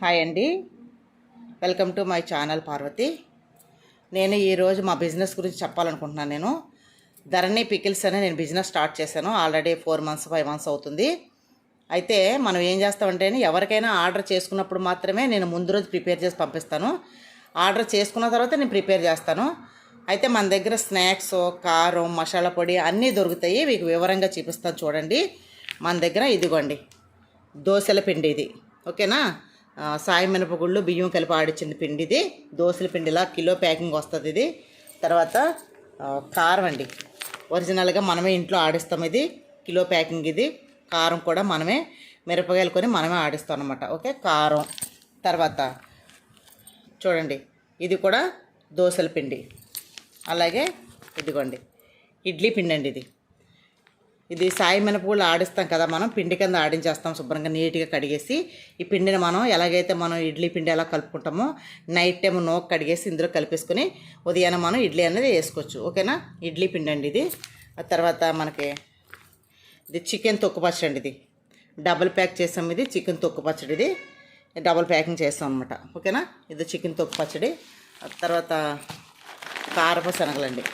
Hi అండి. Welcome to my channel Parvathi. నేను ఈరోజు మా బిజినెస్ గురించి చెప్పాలనుకుంటున్నాను నేను. ధరణి పికిల్స్ అనే నేను బిజినెస్ స్టార్ట్ చేశాను. Already four months five months అవుతుంది. అయితే మనం ఏం చేస్తామంటే ఎవరికైనా ఆర్డర్ చేసుకున్నప్పుడు మాత్రమే నేను ముందు రోజు ప్రిపేర్ చేసి పంపిస్తాను. ఆర్డర్ చేసుకున్న తర్వాత నేను ప్రిపేర్ చేస్తాను. అయితే మన దగ్గర స్నాక్స్ కారం మసాలా పొడి అన్నీ దొరుకుతాయి. మీకు వివరంగా చూపిస్తాను చూడండి. మన దగ్గర ఇదిగోండి దోశల పిండి ఇది. ఓకేనా? సాయి మినపగుళ్ళు బియ్యం కలిపి ఆడిచ్చిన పిండి ఇది దోశల పిండిలా కిలో ప్యాకింగ్ వస్తుంది ఇది. తర్వాత కారం అండి. ఒరిజినల్గా మనమే ఇంట్లో ఆడిస్తాం ఇది. కిలో ప్యాకింగ్ ఇది. కారం కూడా మనమే మిరపకాయలు కొని మనమే ఆడిస్తాం అనమాట ఓకే? కారం. తర్వాత చూడండి. ఇది కూడా దోశల పిండి. అలాగే ఇదిగోండి. ఇడ్లీ పిండి అండి ఇది. ఇది సాయి మినపగుళ్ళు ఆడిస్తాం కదా మనం పిండి కింద ఆడించేస్తాం శుభ్రంగా నీట్గా కడిగేసి. ఈ పిండిని మనం ఎలాగైతే మనం ఇడ్లీ పిండి ఎలా కలుపుకుంటామో నైట్ టైం నోక్ కడిగేసి ఇందులో కలిపేసుకొని ఉదయాన్నే మనం ఇడ్లీ అనేది వేసుకోవచ్చు. ఓకేనా? ఇడ్లీ పిండి అండి ఇది. ఆ తర్వాత మనకి ఇది చికెన్ తొక్కు పచ్చడి అండి ఇది. డబుల్ ప్యాక్ చేసాం ఇది చికెన్ తొక్కు పచ్చడి ఇది. డబుల్ ప్యాకింగ్ చేస్తాం అనమాట ఓకేనా? ఇది చికెన్ తొక్కు పచ్చడి. తర్వాత కారపు శనగలండి.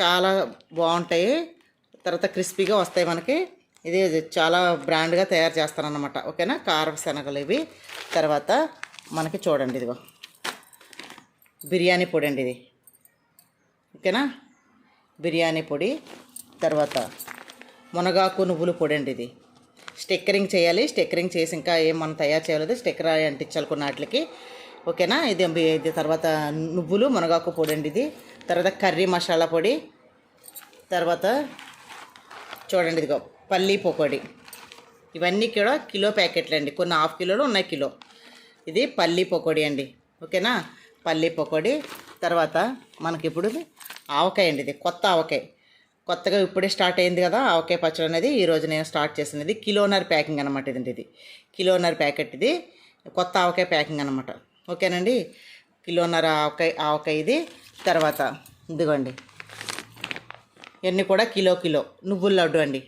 చాలా బాగుంటాయి. తర్వాత క్రిస్పీగా వస్తాయి మనకి. ఇది చాలా బ్రాండ్గా తయారు చేస్తానన్నమాట. ఓకేనా? కారం శనగలు ఇవి. తర్వాత మనకి చూడండి ఇదిగో. బిర్యానీ పొడి అండి ఇది. ఓకేనా? బిర్యానీ పొడి. తర్వాత మునగాకు నువ్వుల పొడి అండి ఇది. స్టిక్కరింగ్ చేయాలి. స్టిక్కరింగ్ చేసి ఇంకా ఏం మనం తయారు చేయలేదు స్టిక్కర్ అంటించాలి కొన్ని వాటికి. ఓకేనా? ఇది ఇది తర్వాత నువ్వులు మునగాకు పొడి అండి ఇది. తర్వాత కర్రీ మసాలా పొడి తర్వాత చూడండి ఇదిగో పల్లీ పకోడీ. ఇవన్నీ కూడా కిలో ప్యాకెట్లు అండి. కొన్ని హాఫ్ కిలోలు ఉన్నాయి కిలో. ఇది పల్లీ పకోడీ అండి. ఓకేనా? పల్లీ పకోడీ. తర్వాత మనకి ఇప్పుడు ఆవకాయ అండి ఇది కొత్త ఆవకాయ. కొత్తగా ఇప్పుడే స్టార్ట్ అయింది కదా ఆవకాయ పచ్చడి అనేది ఈరోజు నేను స్టార్ట్ చేసినది. కిలోనర్ ప్యాకింగ్ అనమాట ఇది ఇది. కిలోనర్ ప్యాకెట్ ఇది కొత్త ఆవకాయ ప్యాకింగ్ అనమాట ఓకేనండి? కిలోన్నర ఆవకాయ ఆవకాయ ఇది తర్వాత ఇదిగోండి. ఇవన్నీ కూడా కిలో కిలో. నువ్వుల లడ్డు అండి.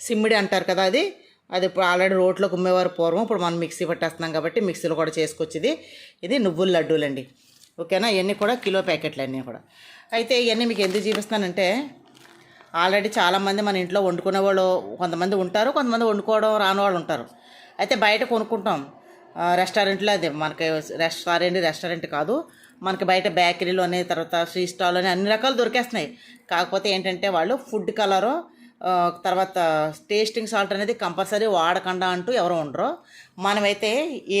సిమ్మిడి అంటారు కదా అది. అది ఇప్పుడు ఆల్రెడీ రోట్లో కుమ్మేవారు పూర్వం. ఇప్పుడు మనం మిక్సీ పట్టేస్తున్నాం కాబట్టి మిక్సీలో కూడా చేసుకొచ్చేది ఇది. నువ్వుల లడ్డూలండి. ఓకేనా? ఇవన్నీ కూడా కిలో ప్యాకెట్లు అన్నీ కూడా. అయితే ఇవన్నీ మీకు ఎందుకు చూపిస్తానంటే ఆల్రెడీ చాలామంది మన ఇంట్లో వండుకునే వాళ్ళు కొంతమంది ఉంటారు కొంతమంది వండుకోవడం రాని వాళ్ళు ఉంటారు. అయితే బయట కొనుక్కుంటాం. రెస్టారెంట్లో అది మనకి రెస్టారెంట్ రెస్టారెంట్ కాదు. మనకి బయట బేకరీలోనే తర్వాత ఫ్రీ స్టాల్లోనే అన్ని రకాలు దొరికేస్తున్నాయి. కాకపోతే ఏంటంటే వాళ్ళు ఫుడ్ కలరు తర్వాత టేస్టింగ్ సాల్ట్ అనేది కంపల్సరీ వాడకుండా అంటూ ఎవరు ఉండరు. మనమైతే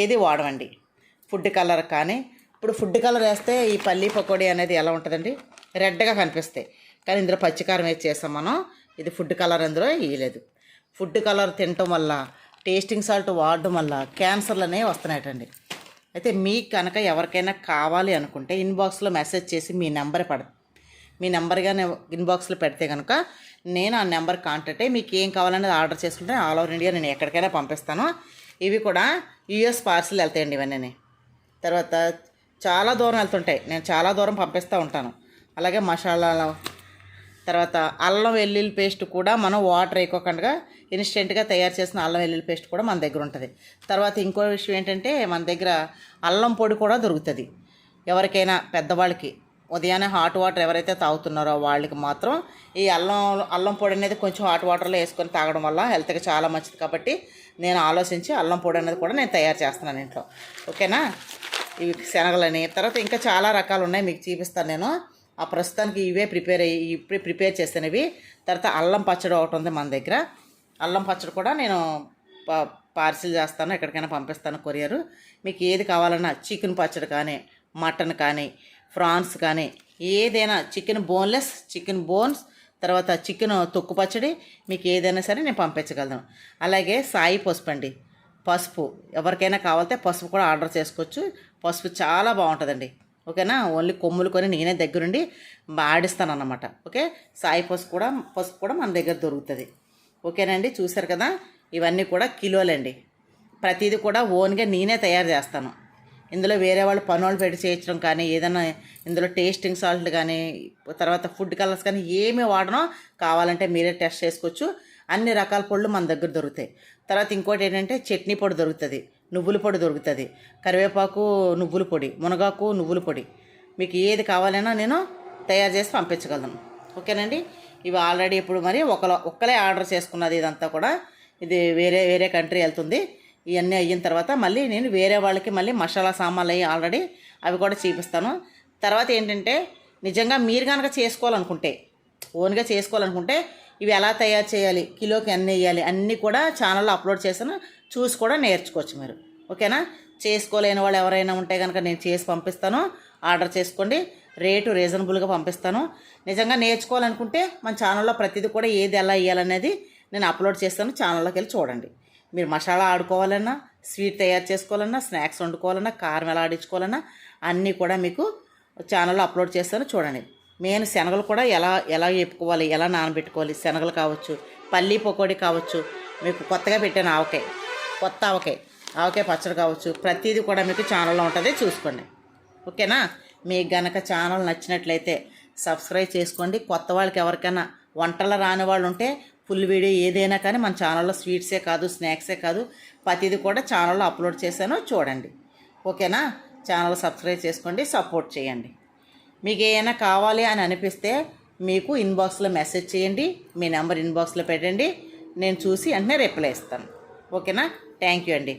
ఏది వాడమండి. ఫుడ్ కలర్ కానీ ఇప్పుడు ఫుడ్ కలర్ వేస్తే ఈ పల్లీ పకోడీ అనేది ఎలా ఉంటుందండి? రెడ్గా కనిపిస్తాయి. కానీ ఇందులో పచ్చికారం వేసి చేస్తాం మనం. ఇది ఫుడ్ కలర్ అందులో వేయలేదు. ఫుడ్ కలర్ తినటం వల్ల టేస్టింగ్ సాల్ట్ వాడడం వల్ల క్యాన్సర్లు అనేవి వస్తున్నాయటండి. అయితే మీకు కనుక ఎవరికైనా కావాలి అనుకుంటే ఇన్బాక్స్లో మెసేజ్ చేసి మీ నెంబర్ పడ మీ నెంబర్గా ఇన్బాక్స్లో పెడితే కనుక నేను ఆ నెంబర్ కాంటాక్ట్ అయ్యి మీకు ఏం కావాలనేది ఆర్డర్ చేసుకుంటే ఆల్ ఓవర్ ఇండియా నేను ఎక్కడికైనా పంపిస్తాను. ఇవి కూడా యూఎస్ పార్సిల్ వెళ్తాయండి ఇవన్నీ తర్వాత చాలా దూరం వెళ్తుంటాయి. నేను చాలా దూరం పంపిస్తూ ఉంటాను. అలాగే మసాలాలు తర్వాత అల్లం వెల్లుల్లి పేస్ట్ కూడా మనం వాటర్ వేయకోకుండా ఇన్స్టెంట్గా తయారు చేసిన అల్లం వెల్లుల్లి పేస్ట్ కూడా మన దగ్గర ఉంటుంది. తర్వాత ఇంకో విషయం ఏంటంటే మన దగ్గర అల్లం పొడి కూడా దొరుకుతుంది. ఎవరికైనా పెద్దవాళ్ళకి ఉదయాన్నే హాట్ వాటర్ ఎవరైతే తాగుతున్నారో వాళ్ళకి మాత్రం ఈ అల్లం అల్లం పొడి అనేది కొంచెం హాట్ వాటర్లో వేసుకొని తాగడం వల్ల హెల్త్కి చాలా మంచిది కాబట్టి నేను ఆలోచించి అల్లం పొడి అనేది కూడా నేను తయారు చేస్తున్నాను ఇంట్లో. ఓకేనా? ఇవి శనగలని తర్వాత ఇంకా చాలా రకాలు ఉన్నాయి మీకు చూపిస్తాను నేను. ఆ ప్రస్తుతానికి ఇవే ప్రిపేర్ అయ్యి ఇప్పుడే ప్రిపేర్ చేసినవి. తర్వాత అల్లం పచ్చడి ఒకటి ఉంది మన దగ్గర. అల్లం పచ్చడి కూడా నేను పార్సిల్ చేస్తాను ఎక్కడికైనా పంపిస్తాను కొరియర్. మీకు ఏది కావాలన్నా చికెన్ పచ్చడి కానీ మటన్ కానీ ఫ్రాన్స్ కానీ ఏదైనా చికెన్ బోన్లెస్ చికెన్ బోన్స్ తర్వాత చికెన్ తొక్కు పచ్చడి మీకు ఏదైనా సరే నేను పంపించగలను. అలాగే సాయి పసుపు అండి. పసుపు. ఎవరికైనా కావాలంటే పసుపు కూడా ఆర్డర్ చేసుకోవచ్చు. పసుపు చాలా బాగుంటుందండి. ఓకేనా? ఓన్లీ కొమ్ములు కొని నేనే దగ్గరుండి ఆడిస్తాను అన్నమాట ఓకే? సాయి పసుపు కూడా పసుపు కూడా మన దగ్గర దొరుకుతుంది. ఓకేనండి? చూసారు కదా? ఇవన్నీ కూడా కిలోలండి. ప్రతిదీ కూడా ఓన్గా నేనే తయారు చేస్తాను. ఇందులో వేరే వాళ్ళు పనులు పెట్టి చేయించడం కానీ ఏదైనా ఇందులో టేస్టింగ్ సాల్ట్ కానీ తర్వాత ఫుడ్ కలర్స్ కానీ ఏమి వాడనో కావాలంటే మీరే టెస్ట్ చేసుకోవచ్చు. అన్ని రకాల పళ్ళు మన దగ్గర దొరుకుతాయి. తర్వాత ఇంకోటి ఏంటంటే చట్నీ పొడి దొరుకుతుంది. నువ్వుల పొడి దొరుకుతుంది. కరివేపాకు నువ్వుల పొడి మునగాకు నువ్వుల పొడి. మీకు ఏది కావాలన్నా నేను తయారు చేసి పంపించగలను. ఓకేనండి? ఇవి ఆల్రెడీ ఇప్పుడు మరి ఒకలో ఒక్కలే ఆర్డర్ చేసుకున్నది ఇదంతా కూడా. ఇది వేరే వేరే కంట్రీ వెళ్తుంది. ఇవన్నీ అయిన తర్వాత మళ్ళీ నేను వేరే వాళ్ళకి మళ్ళీ మసాలా సామాన్లు అయ్యి ఆల్రెడీ అవి కూడా చూపిస్తాను. తర్వాత ఏంటంటే నిజంగా మీరు కనుక చేసుకోవాలనుకుంటే ఓన్గా చేసుకోవాలనుకుంటే ఇవి ఎలా తయారు చేయాలి? కిలోకి అన్ని వేయాలి? అన్నీ కూడా ఛానల్లో అప్లోడ్ చేశాను. చూసి కూడా నేర్చుకోవచ్చు మీరు. ఓకేనా? చేసుకోలేని వాళ్ళు ఎవరైనా ఉంటే కనుక నేను చేసి పంపిస్తాను. ఆర్డర్ చేసుకోండి. రేటు రీజనబుల్గా పంపిస్తాను. నిజంగా నేర్చుకోవాలనుకుంటే మన ఛానల్లో ప్రతిదీ కూడా ఏది ఎలా ఇవ్వాలనేది నేను అప్లోడ్ చేస్తాను. ఛానల్లోకి వెళ్ళి చూడండి. మీరు మసాలా ఆడుకోవాలన్నా స్వీట్ తయారు చేసుకోవాలన్నా స్నాక్స్ వండుకోవాలన్నా కారం ఎలా ఆడించుకోవాలన్నా అన్నీ కూడా మీకు ఛానల్లో అప్లోడ్ చేస్తాను. చూడండి. మెయిన్ శనగలు కూడా ఎలా ఎలా వేపుకోవాలి ఎలా నానబెట్టుకోవాలి శనగలు కావచ్చు పల్లీ పకోడీ కావచ్చు మీకు కొత్తగా పెట్టాను ఆవకాయ. కొత్త ఆవకాయ. ఆవకాయ పచ్చడి కావచ్చు. ప్రతిదీ కూడా మీకు ఛానల్లో ఉంటుంది. చూసుకోండి. ఓకేనా? మీకు గనక ఛానల్ నచ్చినట్లయితే సబ్స్క్రైబ్ చేసుకోండి. కొత్త వాళ్ళకి ఎవరికైనా వంటలు రాని వాళ్ళు ఉంటే ఫుల్ వీడియో ఏదైనా కానీ మన ఛానల్లో స్వీట్సే కాదు స్నాక్సే కాదు ప్రతిది కూడా ఛానల్లో అప్లోడ్ చేశాను. చూడండి. ఓకేనా? ఛానల్ సబ్స్క్రైబ్ చేసుకోండి. సపోర్ట్ చేయండి. మీకు ఏమైనా కావాలి అని అనిపిస్తే మీకు ఇన్బాక్స్లో మెసేజ్ చేయండి. మీ నెంబర్ ఇన్బాక్స్లో పెట్టండి. నేను చూసి వెంటనే రిప్లై ఇస్తాను. ఓకేనా? థ్యాంక్ యూ అండి